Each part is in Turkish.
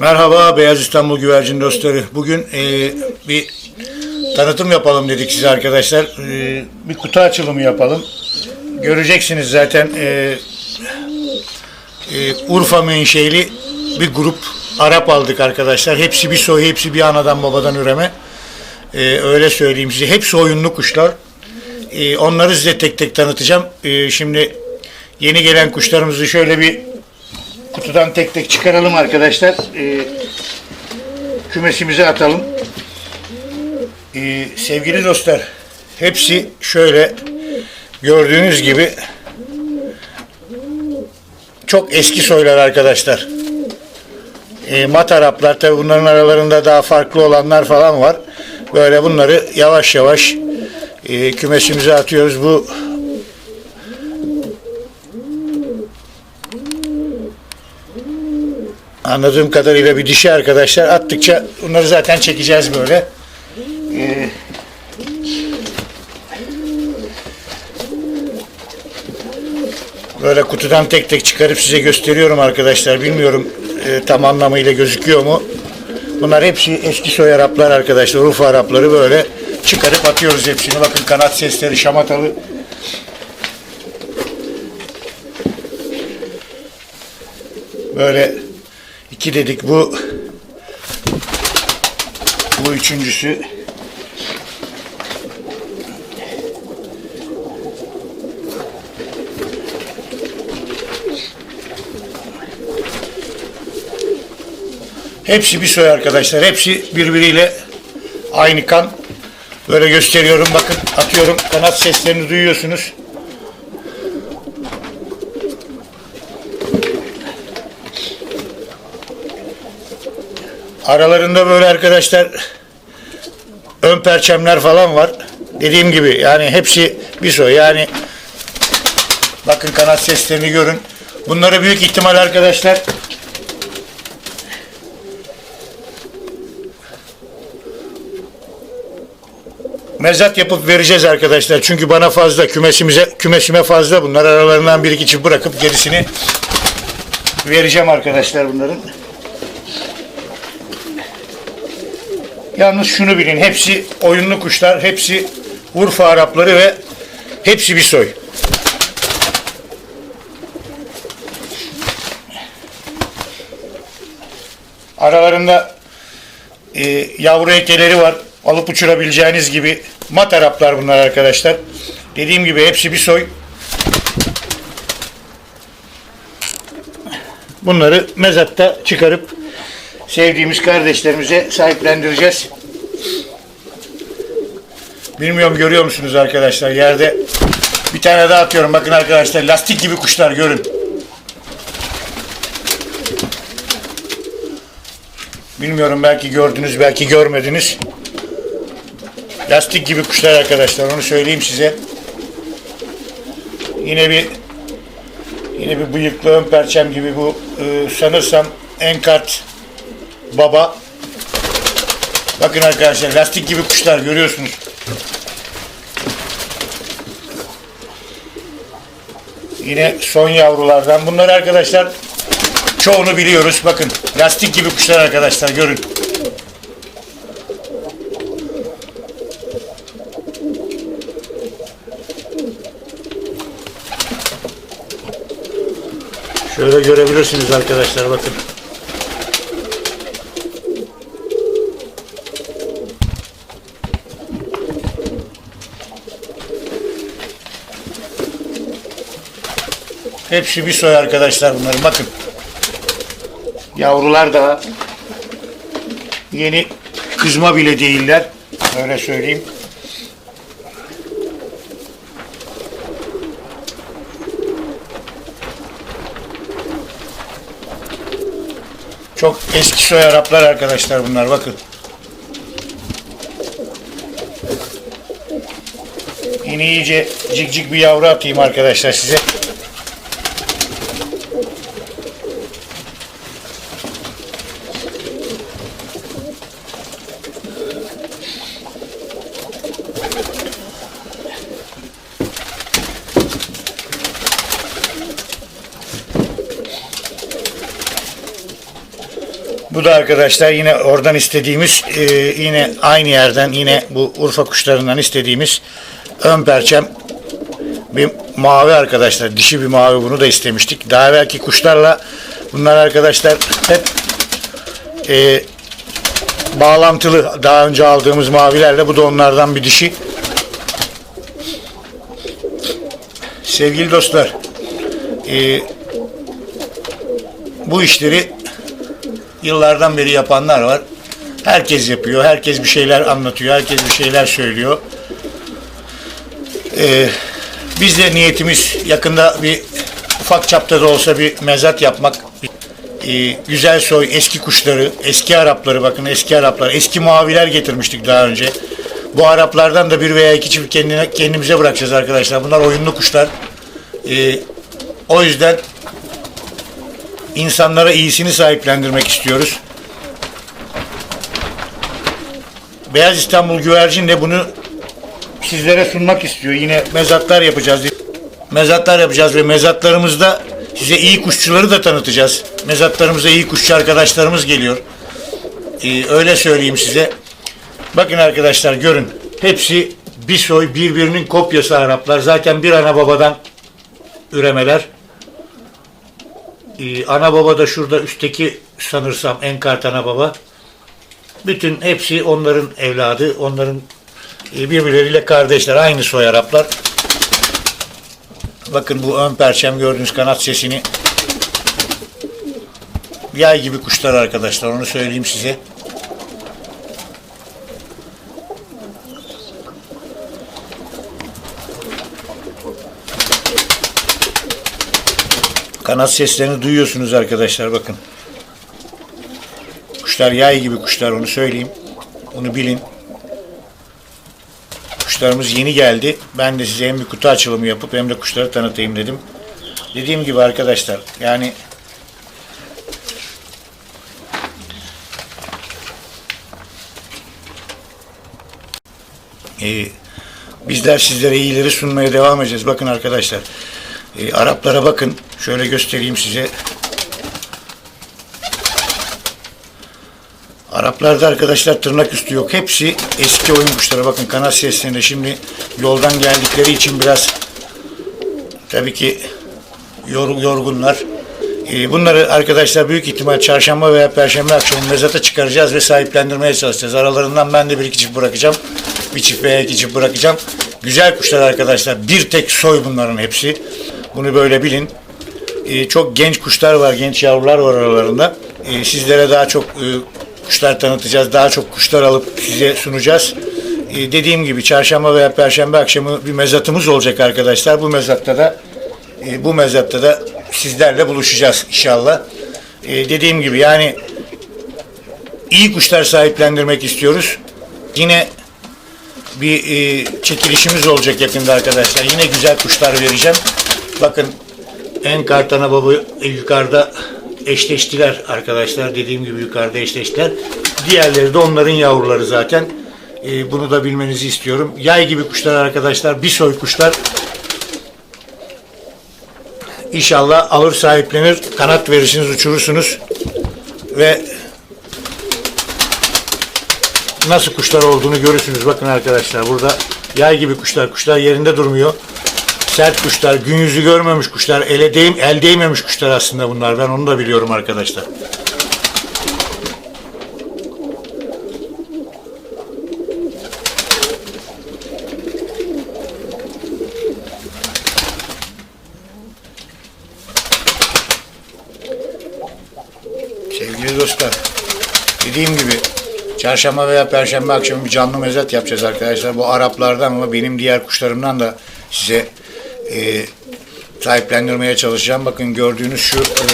Merhaba Beyaz İstanbul güvercin dostları. Bugün e, bir tanıtım yapalım dedik size arkadaşlar. E, bir kutu açılımı yapalım. Göreceksiniz zaten e, e, Urfa menşeli bir grup Arap aldık arkadaşlar. Hepsi bir soy, hepsi bir anadan babadan üreme. E, öyle söyleyeyim size. Hepsi oyunlu kuşlar. E, onları size tek tek tanıtacağım. E, şimdi yeni gelen kuşlarımızı şöyle bir kutudan tek tek çıkaralım arkadaşlar. Ee, kümesimize atalım. Ee, sevgili dostlar, hepsi şöyle gördüğünüz gibi çok eski soylar arkadaşlar. Ee, mat Araplar tabi bunların aralarında daha farklı olanlar falan var. Böyle bunları yavaş yavaş e, kümesimize atıyoruz. Bu Anladığım kadarıyla bir dişi arkadaşlar attıkça bunları zaten çekeceğiz böyle. Ee, böyle kutudan tek tek çıkarıp size gösteriyorum arkadaşlar. Bilmiyorum e, tam anlamıyla gözüküyor mu? Bunlar hepsi eski soy Araplar arkadaşlar. Urfa Arapları böyle çıkarıp atıyoruz hepsini. Bakın kanat sesleri şamatalı. Böyle İki dedik bu bu üçüncüsü Hepsi bir soy arkadaşlar. Hepsi birbiriyle aynı kan. Böyle gösteriyorum. Bakın atıyorum. Kanat seslerini duyuyorsunuz. Aralarında böyle arkadaşlar ön perçemler falan var. Dediğim gibi yani hepsi bir soy. Yani bakın kanat seslerini görün. Bunları büyük ihtimal arkadaşlar mezat yapıp vereceğiz arkadaşlar. Çünkü bana fazla kümesimize kümesime fazla bunlar aralarından bir iki çift bırakıp gerisini vereceğim arkadaşlar bunların. Yalnız şunu bilin, hepsi oyunlu kuşlar, hepsi Urfa Arapları ve hepsi bir soy. Aralarında e, yavru heykeleri var. Alıp uçurabileceğiniz gibi mat Araplar bunlar arkadaşlar. Dediğim gibi hepsi bir soy. Bunları mezatta çıkarıp sevdiğimiz kardeşlerimize sahiplendireceğiz. Bilmiyorum görüyor musunuz arkadaşlar yerde bir tane daha atıyorum bakın arkadaşlar lastik gibi kuşlar görün. Bilmiyorum belki gördünüz belki görmediniz. Lastik gibi kuşlar arkadaşlar onu söyleyeyim size. Yine bir yine bir bıyıklı ön perçem gibi bu e, sanırsam enkart baba. Bakın arkadaşlar lastik gibi kuşlar görüyorsunuz. Yine son yavrulardan. Bunları arkadaşlar çoğunu biliyoruz. Bakın lastik gibi kuşlar arkadaşlar görün. Şöyle görebilirsiniz arkadaşlar bakın. Hepsi bir soy arkadaşlar bunların bakın. Yavrular da yeni kızma bile değiller. Öyle söyleyeyim. Çok eski soy Araplar arkadaşlar bunlar bakın. Yine iyice cik cik bir yavru atayım arkadaşlar size. Bu da arkadaşlar yine oradan istediğimiz e, yine aynı yerden yine bu Urfa kuşlarından istediğimiz ön perçem bir mavi arkadaşlar. Dişi bir mavi bunu da istemiştik. Daha evvelki kuşlarla bunlar arkadaşlar hep e, bağlantılı. Daha önce aldığımız mavilerle bu da onlardan bir dişi. Sevgili dostlar e, bu işleri yıllardan beri yapanlar var. Herkes yapıyor. Herkes bir şeyler anlatıyor. Herkes bir şeyler söylüyor. Ee, biz de niyetimiz yakında bir ufak çapta da olsa bir mezat yapmak. Ee, güzel soy, eski kuşları, eski Arapları bakın eski Araplar, eski maviler getirmiştik daha önce. Bu Araplardan da bir veya iki çift kendine, kendimize bırakacağız arkadaşlar. Bunlar oyunlu kuşlar. Ee, o yüzden insanlara iyisini sahiplendirmek istiyoruz. Beyaz İstanbul Güvercin de bunu sizlere sunmak istiyor. Yine mezatlar yapacağız. Mezatlar yapacağız ve mezatlarımızda size iyi kuşçuları da tanıtacağız. Mezatlarımıza iyi kuşçu arkadaşlarımız geliyor. Ee, öyle söyleyeyim size. Bakın arkadaşlar görün. Hepsi bir soy birbirinin kopyası Araplar. Zaten bir ana babadan üremeler. Ee, ana baba da şurada üstteki sanırsam enkart ana baba. Bütün hepsi onların evladı. Onların e, birbirleriyle kardeşler. Aynı soy Araplar. Bakın bu ön perçem gördüğünüz kanat sesini yay gibi kuşlar arkadaşlar. Onu söyleyeyim size. Kanat seslerini duyuyorsunuz arkadaşlar bakın. Kuşlar yay gibi kuşlar onu söyleyeyim. Onu bilin. Kuşlarımız yeni geldi. Ben de size hem bir kutu açılımı yapıp hem de kuşları tanıtayım dedim. Dediğim gibi arkadaşlar yani Ee, bizler sizlere iyileri sunmaya devam edeceğiz. Bakın arkadaşlar. Ee, Araplara bakın. Şöyle göstereyim size. Araplarda arkadaşlar tırnak üstü yok. Hepsi eski oyun kuşları. Bakın kanat seslerinde şimdi yoldan geldikleri için biraz tabii ki yor- yorgunlar. Ee, bunları arkadaşlar büyük ihtimal çarşamba veya perşembe akşamı mezata çıkaracağız ve sahiplendirmeye çalışacağız. Aralarından ben de bir iki çift bırakacağım. Bir çift veya iki çift bırakacağım. Güzel kuşlar arkadaşlar. Bir tek soy bunların hepsi. Bunu böyle bilin. Ee, çok genç kuşlar var, genç yavrular var aralarında. Ee, sizlere daha çok e, kuşlar tanıtacağız, daha çok kuşlar alıp size sunacağız. Ee, dediğim gibi çarşamba veya perşembe akşamı bir mezatımız olacak arkadaşlar. Bu mezatta da e, bu mezatta da sizlerle buluşacağız inşallah. Ee, dediğim gibi yani iyi kuşlar sahiplendirmek istiyoruz. Yine bir e, çekilişimiz olacak yakında arkadaşlar. Yine güzel kuşlar vereceğim. Bakın en kartana baba yukarıda eşleştiler arkadaşlar. Dediğim gibi yukarıda eşleştiler. Diğerleri de onların yavruları zaten. E, bunu da bilmenizi istiyorum. Yay gibi kuşlar arkadaşlar. Bir soy kuşlar. İnşallah alır sahiplenir. Kanat verirsiniz, uçurursunuz. Ve nasıl kuşlar olduğunu görürsünüz. Bakın arkadaşlar burada yay gibi kuşlar. Kuşlar yerinde durmuyor. Sert kuşlar, gün yüzü görmemiş kuşlar, ele değim, el değmemiş kuşlar aslında bunlar. Ben onu da biliyorum arkadaşlar. Sevgili dostlar, dediğim gibi çarşamba veya perşembe akşamı bir canlı mezat yapacağız arkadaşlar. Bu Araplardan ama benim diğer kuşlarımdan da size e, sahiplendirmeye çalışacağım. Bakın gördüğünüz şu e,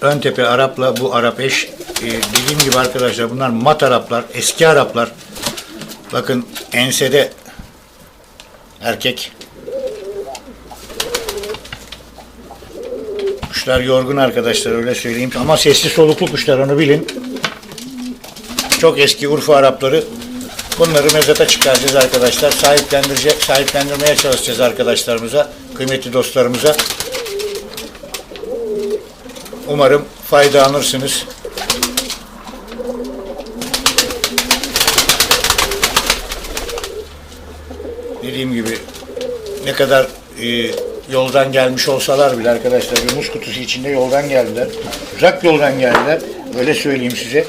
ön tepe Arap'la bu Arap eş. E, dediğim gibi arkadaşlar bunlar mat Araplar, eski Araplar. Bakın ensede erkek. Kuşlar yorgun arkadaşlar öyle söyleyeyim. Ama sesli soluklu kuşlar onu bilin. Çok eski Urfa Arapları. Bunları mezata çıkaracağız arkadaşlar. Sahiplendirecek, sahiplendirmeye çalışacağız arkadaşlarımıza, kıymetli dostlarımıza. Umarım faydalanırsınız. Dediğim gibi ne kadar e, yoldan gelmiş olsalar bile arkadaşlar bir muz kutusu içinde yoldan geldiler. Uzak yoldan geldiler. Öyle söyleyeyim size.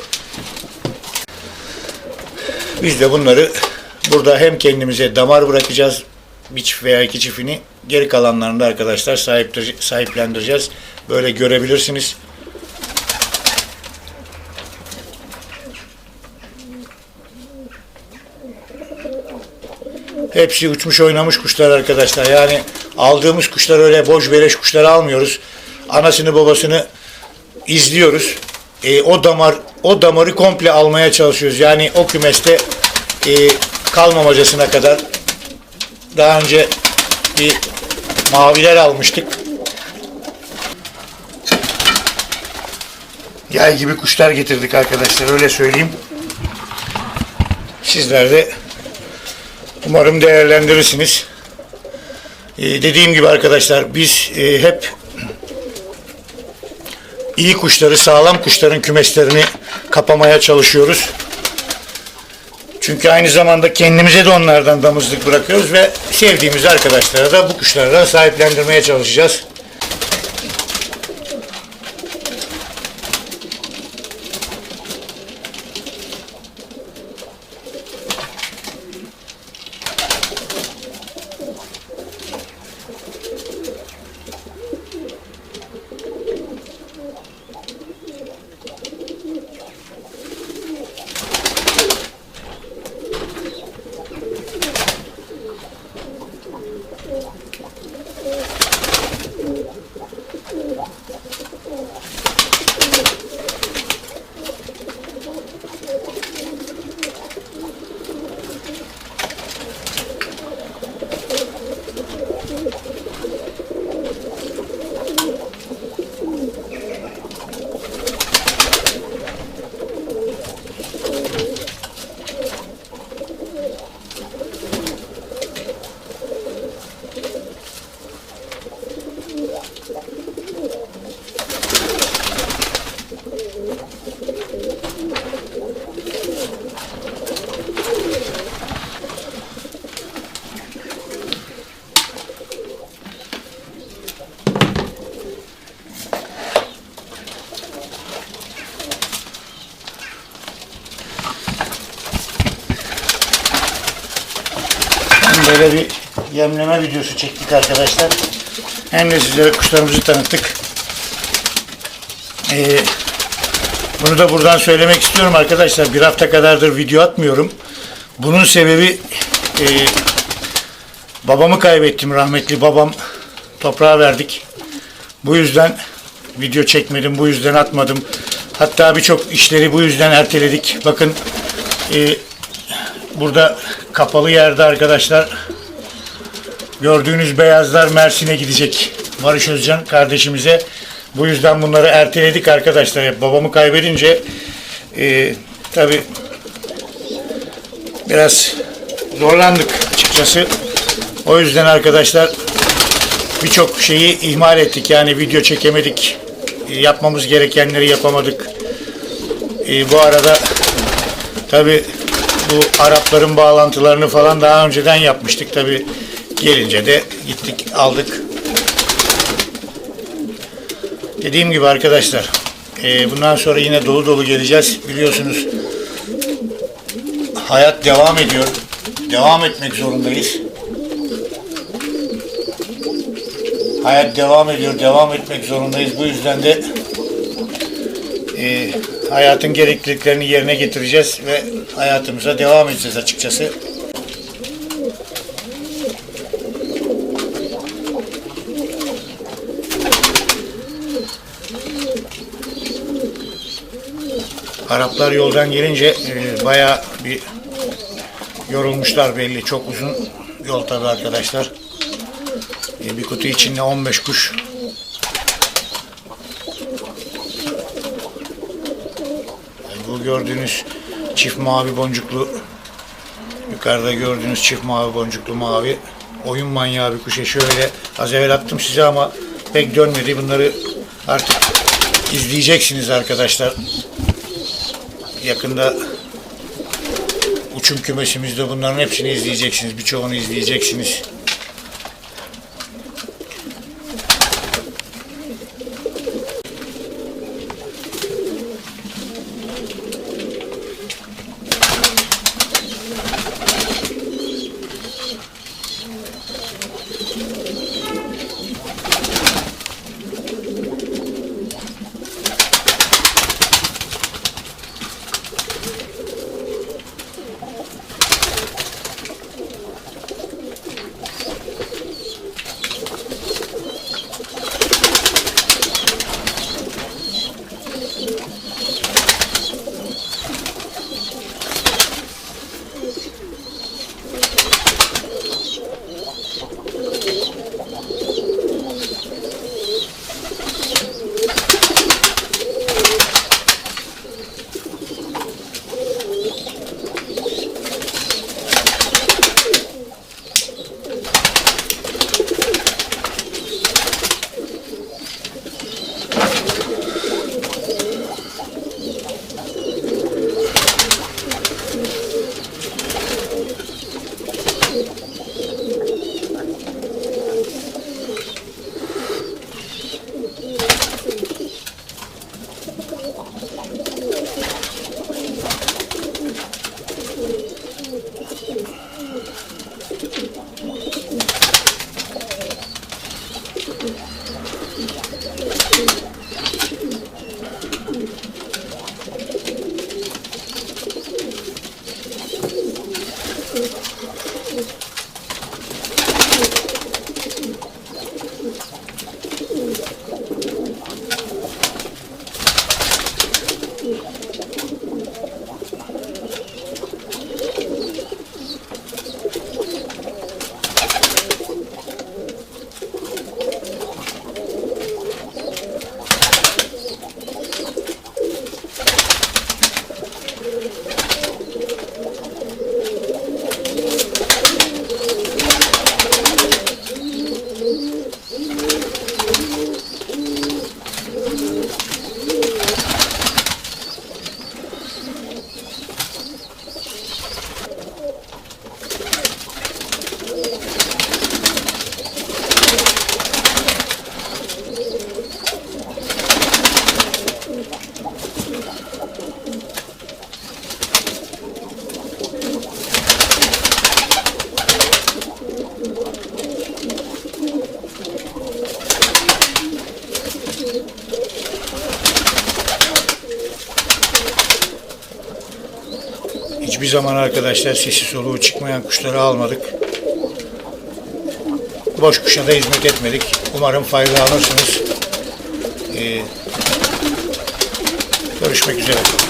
Biz de bunları burada hem kendimize damar bırakacağız bir çift veya iki çiftini geri kalanlarını da arkadaşlar sahiplendireceğiz. Böyle görebilirsiniz. Hepsi uçmuş oynamış kuşlar arkadaşlar. Yani aldığımız kuşlar öyle boş beleş kuşlar almıyoruz. Anasını babasını izliyoruz. E, o damar o damarı komple almaya çalışıyoruz. Yani o kümeste e, kalmamacasına kadar daha önce bir maviler almıştık. Yay gibi kuşlar getirdik arkadaşlar öyle söyleyeyim. Sizler de umarım değerlendirirsiniz. Ee, dediğim gibi arkadaşlar biz e, hep iyi kuşları, sağlam kuşların kümeslerini kapamaya çalışıyoruz. Çünkü aynı zamanda kendimize de onlardan damızlık bırakıyoruz ve sevdiğimiz arkadaşlara da bu kuşlardan sahiplendirmeye çalışacağız. Hem böyle bir yemleme videosu çektik arkadaşlar. Hem de sizlere kuşlarımızı tanıttık. Ee, bunu da buradan söylemek istiyorum arkadaşlar. Bir hafta kadardır video atmıyorum. Bunun sebebi e, babamı kaybettim rahmetli babam toprağa verdik. Bu yüzden video çekmedim, bu yüzden atmadım. Hatta birçok işleri bu yüzden erteledik. Bakın e, burada kapalı yerde arkadaşlar gördüğünüz beyazlar Mersin'e gidecek. Barış Özcan kardeşimize. Bu yüzden bunları erteledik arkadaşlar. Hep babamı kaybedince e, tabi biraz zorlandık açıkçası. O yüzden arkadaşlar birçok şeyi ihmal ettik. Yani video çekemedik. E, yapmamız gerekenleri yapamadık. E, bu arada tabi bu Arapların bağlantılarını falan daha önceden yapmıştık. Tabi gelince de gittik aldık. Dediğim gibi arkadaşlar e, bundan sonra yine dolu dolu geleceğiz. Biliyorsunuz hayat devam ediyor. Devam etmek zorundayız. Hayat devam ediyor, devam etmek zorundayız. Bu yüzden de e, hayatın gerekliliklerini yerine getireceğiz ve hayatımıza devam edeceğiz açıkçası. Araplar yoldan gelince e, bayağı bir yorulmuşlar belli. Çok uzun yol tabi arkadaşlar. E, bir kutu içinde 15 kuş. E, bu gördüğünüz çift mavi boncuklu yukarıda gördüğünüz çift mavi boncuklu mavi oyun manyağı bir kuşa şöyle az evvel attım size ama pek dönmedi. Bunları artık izleyeceksiniz arkadaşlar. Yakında uçum kümesimizde bunların hepsini izleyeceksiniz. Birçoğunu izleyeceksiniz. Hiçbir zaman arkadaşlar sesi soluğu çıkmayan kuşları almadık. Boş kuşa da hizmet etmedik. Umarım faydalanırsınız. Ee, görüşmek üzere.